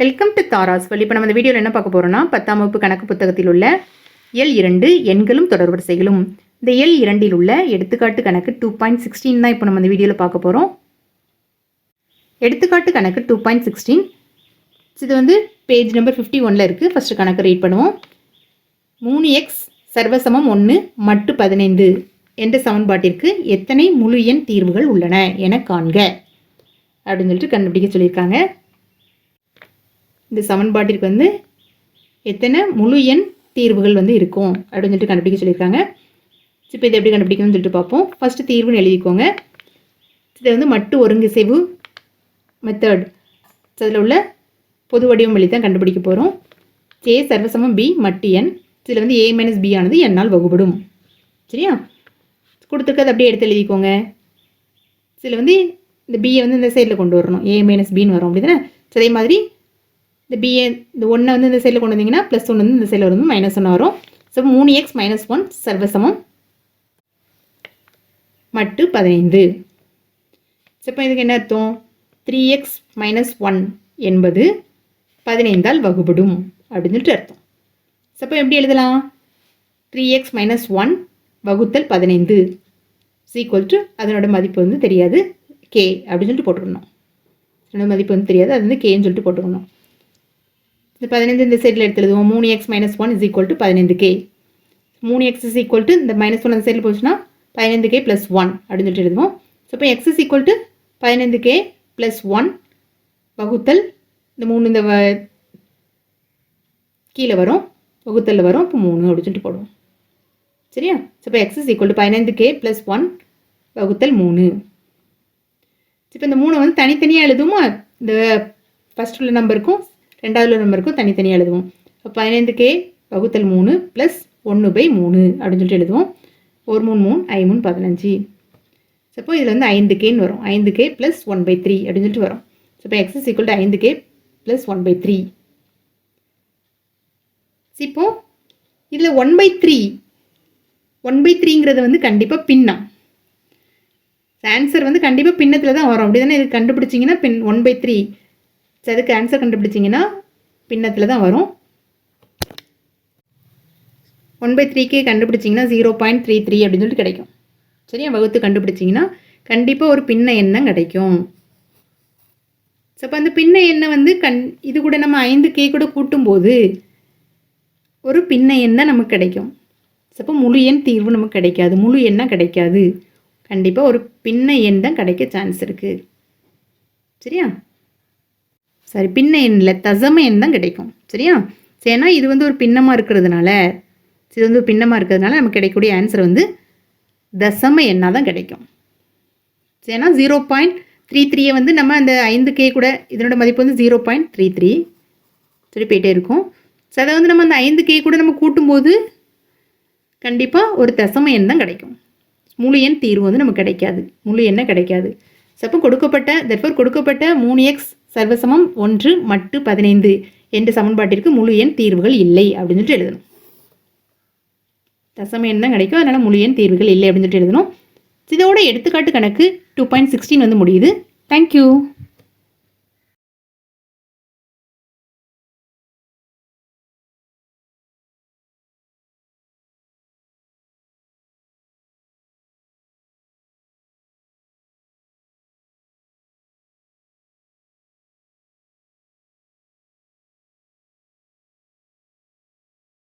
Welcome to Tara's வழி இப்போ நம்ம இந்த வீடியோவில் என்ன பார்க்க போகிறோம்னா பத்தாம் வகுப்பு கணக்கு புத்தகத்தில் உள்ள எல் இரண்டு எண்களும் தொடர்வரிசைகளும் இந்த எல் இரண்டில் உள்ள எடுத்துக்காட்டு கணக்கு டூ பாயிண்ட் சிக்ஸ்டீன் தான் இப்போ நம்ம இந்த வீடியோவில் பார்க்க போகிறோம் எடுத்துக்காட்டு கணக்கு டூ பாயிண்ட் சிக்ஸ்டீன் இது வந்து பேஜ் நம்பர் ஃபிஃப்டி ஒனில் இருக்குது ஃபஸ்ட்டு கணக்கு ரீட் பண்ணுவோம். மூணு எக்ஸ் சர்வசமம் ஒன்று மட்டு பதினைந்து என்ற சமன்பாட்டிற்கு எத்தனை முழு எண் தீர்வுகள் உள்ளன என காண்க. அப்படின்னு சொல்லிட்டு கண்டுபிடிக்க சொல்லியிருக்காங்க. இந்த சமன்பாட்டிற்கு வந்து எத்தனை முழு எண் தீர்வுகள் வந்து இருக்கும் அப்படின்னு சொல்லிட்டு கண்டுபிடிக்க சொல்லியிருக்காங்க. இப்போ இதை எப்படி கண்டுபிடிக்கணும்னு சொல்லிட்டு பார்ப்போம். ஃபஸ்ட்டு தீர்வுன்னு எழுதிக்கோங்க. இதை வந்து மட்டு ஒருங்கிசைவு மெத்தட் அதில் உள்ள பொது வடிவம் வழி தான் கண்டுபிடிக்க போகிறோம் ஏ சர்வசமம் பி மட்டு என் இதில் வந்து ஏ மைனஸ் பி ஆனது என்னால் வகுப்படும் சரியா? கொடுத்துருக்கிறது அப்படியே எடுத்து எழுதிக்கோங்க. இதில் வந்து இந்த பியை வந்து இந்த சைடில் கொண்டு வரணும். ஏ மைனஸ் பின்னு வரும் அப்படி தானே அதே மாதிரி இந்த பிஏ இந்த ஒன்றை வந்து இந்த சைடில் கொண்டு வந்தீங்கன்னா ப்ளஸ் ஒன்று வந்து இந்த சைடில் வந்து மைனஸ் ஒன்று வரும். ஸோ மூணு எக்ஸ் மைனஸ் ஒன் சர்வசமம் மட்டு பதினைந்து. ஸோ இப்போ இதுக்கு என்ன அர்த்தம்? த்ரீ எக்ஸ் மைனஸ் ஒன் என்பது பதினைந்தால் வகுப்படும் அப்படின்னு சொல்லிட்டு அர்த்தம். ஸோ இப்போ எப்படி எழுதலாம்? த்ரீ எக்ஸ் மைனஸ் ஒன் வகுத்தல் பதினைந்து. சீக்குவல் டு அதனோட மதிப்பு வந்து தெரியாது. கே அப்படின்னு சொல்லிட்டு போட்டுக்கணும். அதனோட மதிப்பு வந்து தெரியாது. அது வந்து கேன்னு சொல்லிட்டு போட்டுக்கணும். இந்த பதினைந்து இந்த சைடில் எடுத்து எழுதுவோம் மூணு X minus one is equal to பதினைந்து கே மூணு எக்ஸ் இஸ் ஈக்குவல் டு இந்த மைனஸ் ஒன் அந்த சைடில் போச்சுன்னா பதினைந்து கே ப்ளஸ் ஒன் அப்படின்னு சொல்லிட்டு எழுதுவோம். ஸோ இப்போ எக்ஸ் இஸ் ஈக்குவல் டு பதினைந்து கே ப்ளஸ் ஒன் வகுத்தல் இந்த மூணு இந்த வ- கீழே வரும் வகுத்தலில் வரும் இப்போ மூணு அப்படின்னு சொல்லிட்டு போடுவோம். சரியா? ஸோ இப்போ எக்ஸ் இஸ் ஈக்குவல் டு பதினைந்து கே ப்ளஸ் ஒன் வகுத்தல் மூணு. இப்போ இந்த மூணை வந்து தனித்தனியாக எழுதுவோமா? இந்த ஃபஸ்ட் உள்ள நம்பருக்கும் ரெண்டாவது உள்ள நம்பருக்கும் தனித்தனியாக எழுதுவோம் பதினைந்து கே வகுத்தல் மூணு ப்ளஸ் ஒன்று பை மூணு அப்படின்னு சொல்லிட்டு எழுதுவோம். ஒரு மூணு மூணு ஐ மூணு பதினஞ்சு. சப்போ இதில் வந்து ஐந்து கேன்னு வரும். ஐந்து k plus one by three அப்படின்னு சொல்லிட்டு வரும். So x x is equal to ஐந்து k plus one by three இப்போ இதில் one by three one by த்ரீங்கிறது வந்து கண்டிப்பாக பின்னம். ஆன்சர் வந்து கண்டிப்பாக பின்னத்தில் தான் வரும். அப்படி தானே இது கண்டுபிடிச்சிங்கன்னா பின் ஒன் பை த்ரீ அதுக்கு ஆன்சர் கண்டுபிடிச்சிங்கன்னா பின்னத்தில் தான் வரும் ஒன் பை த்ரீக்கு கண்டுபிடிச்சிங்கன்னா ஜீரோ பாயிண்ட் த்ரீ த்ரீ அப்படின்னு சொல்லிட்டு கிடைக்கும். சரியா? வகுத்து கண்டுபிடிச்சிங்கன்னா கண்டிப்பாக ஒரு பின்ன எண்ணம் கிடைக்கும். ஸோ அப்போ அந்த பின்ன எண்ணெய் வந்து கண் இது கூட நம்ம ஐந்து கே கூட கூட்டும்போது ஒரு பின்ன எண்ணெய் நமக்கு கிடைக்கும். ஸோ அப்போ முழு எண் தீர்வு நமக்கு கிடைக்காது. முழு எண்ணெய் கிடைக்காது. கண்டிப்பாக ஒரு பின்ன எண் தான் கிடைக்க சான்ஸ் இருக்குது சரியா? சரி பின்ன எண்ணில் தசம எண் தான் கிடைக்கும். சரியா? ஏன்னா இது வந்து ஒரு பின்னமாக இருக்கிறதுனால இது வந்து ஒரு பின்னமாக இருக்கிறதுனால நமக்கு கிடைக்கக்கூடிய ஆன்சர் வந்து தசம எண்ணாக தான் கிடைக்கும். ஏன்னா ஜீரோ பாயிண்ட் த்ரீ த்ரீயை வந்து நம்ம அந்த ஐந்து கே கூட இதனோட மதிப்பு வந்து ஜீரோ பாயிண்ட் த்ரீ த்ரீ சரி போயிட்டே இருக்கும். ஸோ அதை வந்து நம்ம அந்த ஐந்து கே கூட நம்ம கூட்டும்போது கண்டிப்பாக ஒரு தசம எண் தான் கிடைக்கும். முழு எண் தீர்வு வந்து நமக்கு கிடைக்காது. முழு எண்ணெய் கிடைக்காது. ஸோ அப்போ கொடுக்கப்பட்ட தற்போது கொடுக்கப்பட்ட மூணு எக்ஸ் சர்வசமம் ஒன்று மட்டு பதினைந்து என்ற சமன்பாட்டிற்கு முழு எண் தீர்வுகள் இல்லை அப்படின்னு சொல்லிட்டு எழுதணும். தசம எண் தான் கிடைக்கும் அதனால் முழு எண் தீர்வுகள் இல்லை அப்படின்னு சொல்லிட்டு எழுதணும். இதோட எடுத்துக்காட்டு கணக்கு டூ பாயிண்ட் சிக்ஸ்டீன் வந்து முடியுது. தேங்க்யூ